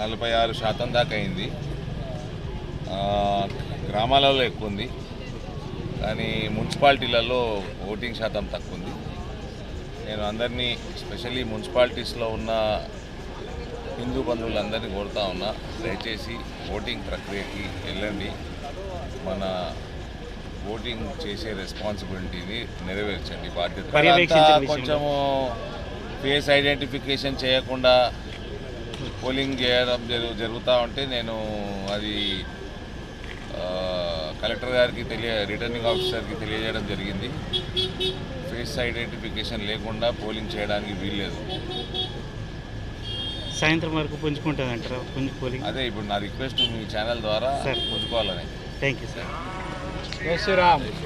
నలభై ఆరు శాతం దాకా అయింది. గ్రామాలలో ఎక్కువ ఉంది. కానీ మున్సిపాలిటీలలో ఓటింగ్ శాతం తక్కువ ఉంది. నేను అందరినీ స్పెషల్లీ మున్సిపాలిటీస్లో ఉన్న హిందూ బంధువులందరినీ కోరుతా ఉన్నా దయచేసి ఓటింగ్ ప్రక్రియకి వెళ్ళండి. మన ఓటింగ్ చేసే రెస్పాన్సిబిలిటీని నెరవేర్చండి. బాధ్యత. కొంచెము ఫేస్ ఐడెంటిఫికేషన్ చేయకుండా పోలింగ్ చేయడం జరు జరుగుతూ ఉంటే నేను అది కలెక్టర్ గారికి తెలియ రిటర్నింగ్ ఆఫీసర్కి తెలియజేయడం జరిగింది. ఫేస్ ఐడెంటిఫికేషన్ లేకుండా పోలింగ్ చేయడానికి వీల్లేదు. సాయంత్రం వరకు పుంజుకుంటుంది అంటారా పుంజు పోలింగ్? అదే ఇప్పుడు నా రిక్వెస్ట్ మీ ఛానల్ ద్వారా సరే. పుంజుకోవాలని. Thank you sir. జై శ్రీరామ్.